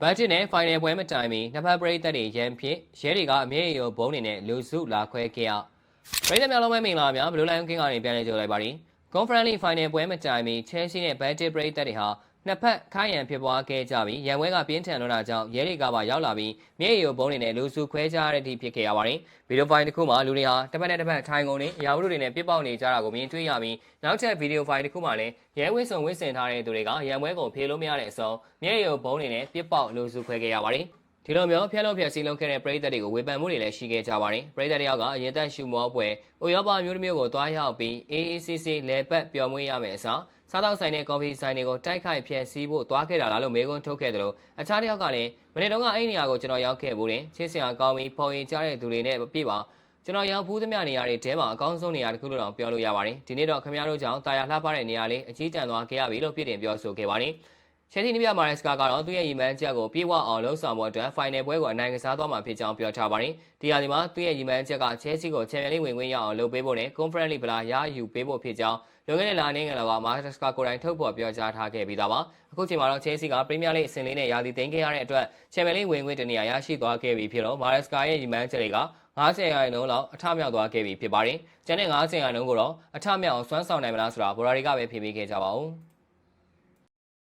ဘတ်ဂျက်နဲ့ final ပွဲမတိုင်မီနှစ်ဖက်ပရိသတ်တွေရန်ဖြစ်ရဲတွေကအမြင့်အယိုဘုံတွေနဲ့လူစုလာခွဲခဲ့ရပရိသတ်များလုံးပဲမင်္ဂလာပါများဘလူးလိုင်းကင်းကနေပြန်လည်ကြိုလိုက်ပါသည် Conference League Final ပွဲမတိုင်မီ Chelsea နဲ့ Budget ပရိသတ်တွေဟာ နှစ်ဖက်ခိုင်းရန်ဖြစ်ပွားခဲ့ကြပြီးရန်ပွဲကပြင်းထန်လွန်းတာကြောင့်ရဲတွေကပါရောက်လာပြီးမြေရီယိုဘုံတွေနဲ့လူစုခွဲကြရတဲ့အထိဖြစ်ခဲ့ရပါတယ်။ဗီဒီယိုဖိုင်တစ်ခုမှာလူတွေဟာတစ်ဖက်နဲ့တစ်ဖက်ထိုင်ကုန်နေအရာဝတ္ထုတွေနဲ့ပြစ်ပေါက်နေကြတာကိုမြင်တွေ့ရပြီးနောက်ထပ်ဗီဒီယိုဖိုင်တစ်ခုမှာလည်းရဲဝင်းစုံဝင်းစင်ထားတဲ့သူတွေကရန်ပွဲကိုဖေလို့မရတဲ့အစုံမြေရီယိုဘုံတွေနဲ့ပြစ်ပေါက်လူစုခွဲခဲ့ရပါတယ်။ဒီလိုမျိုးဖျက်လို့ဖျက်စီးလုံးခဲ့တဲ့ပရိသတ်တွေကိုဝေဖန်မှုတွေလည်းရှိခဲ့ကြပါတယ်။ပရိသတ်တယောက်ကအရင်သက်ရှူမောပွဲအိုရောပါမျိုးတစ်မျိုးကိုတွားရောက်ပြီး AACC လဲပတ်ပျော်မွေးရမယ်အစား စားတောက်ဆိုင်နဲ့ကော်ဖီဆိုင်တွေကိုတိုက်ခိုက်ဖျက်ဆီးဖို့တွားခဲ့တာလားလို့မေးခွန်းထုတ်ခဲ့တယ်လို့အခြားတစ်ယောက်ကလည်းမနေ့တုန်းကအဲ့ဒီနေရာကိုကျွန်တော်ရောက်ခဲ့ဘူးတင်ချစ်စရာကောင်းပြီးပုံရင်ကြားတဲ့သူတွေနဲ့ပြည့်ပါကျွန်တော်ရောက်ဖူးသမျှနေရာတွေထဲမှာအကောင်းဆုံးနေရာတစ်ခုလို့တောင်ပြောလို့ရပါတယ်ဒီနေ့တော့ခင်ဗျားတို့ကြောင့်တာယာလှပတဲ့နေရာလေးအကြီးတန်းသွားခဲ့ရပြီလို့ပြည်တင်ပြောဆိုခဲ့ပါတယ် ချယ်တီနီးပြမာရက်စကာကတော့သူ့ရဲ့ရီမန်းချက်ကိုပြေဝအောင်လှုံ့ဆော်မှုအတွက်ဖိုင်နယ်ပွဲကိုအနိုင်ကစားသွားမှာဖြစ်ကြောင်းပြောထားပါတယ်။ဒီဟာဒီမှာသူ့ရဲ့ရီမန်းချက်ကချဲစီကိုချန်ပီယံလိဝင်ခွင့်ရအောင်လုပ်ပေးဖို့နဲ့ Conference League ဗလာရယူပေးဖို့ဖြစ်ကြောင်းလွန်ခဲ့တဲ့လအနေငယ်လောက်ကမာရက်စကာကိုယ်တိုင်ထုတ်ဖော်ပြောကြားထားခဲ့ပြီးသားပါ။အခုချိန်မှာတော့ချဲစီကပရီးမီးယားလိအဆင့်လေးနဲ့ရာသီသိမ်းခဲ့ရတဲ့အတွက်ချန်ပီယံလိဝင်ခွင့်တနေရာရရှိသွားခဲ့ပြီဖြစ်တော့မာရက်စကာရဲ့ရီမန်းချက်တွေက90ရာခိုင်နှုန်းလောက်အထမြောက်သွားခဲ့ပြီဖြစ်ပါတယ်။ကျန်တဲ့90ရာခိုင်နှုန်းကိုတော့အထမြောက်အောင်စွမ်းဆောင်နိုင်မလားဆိုတာဘော်ရာတွေကပဲဖြေပေးခဲ့ကြပါဦး။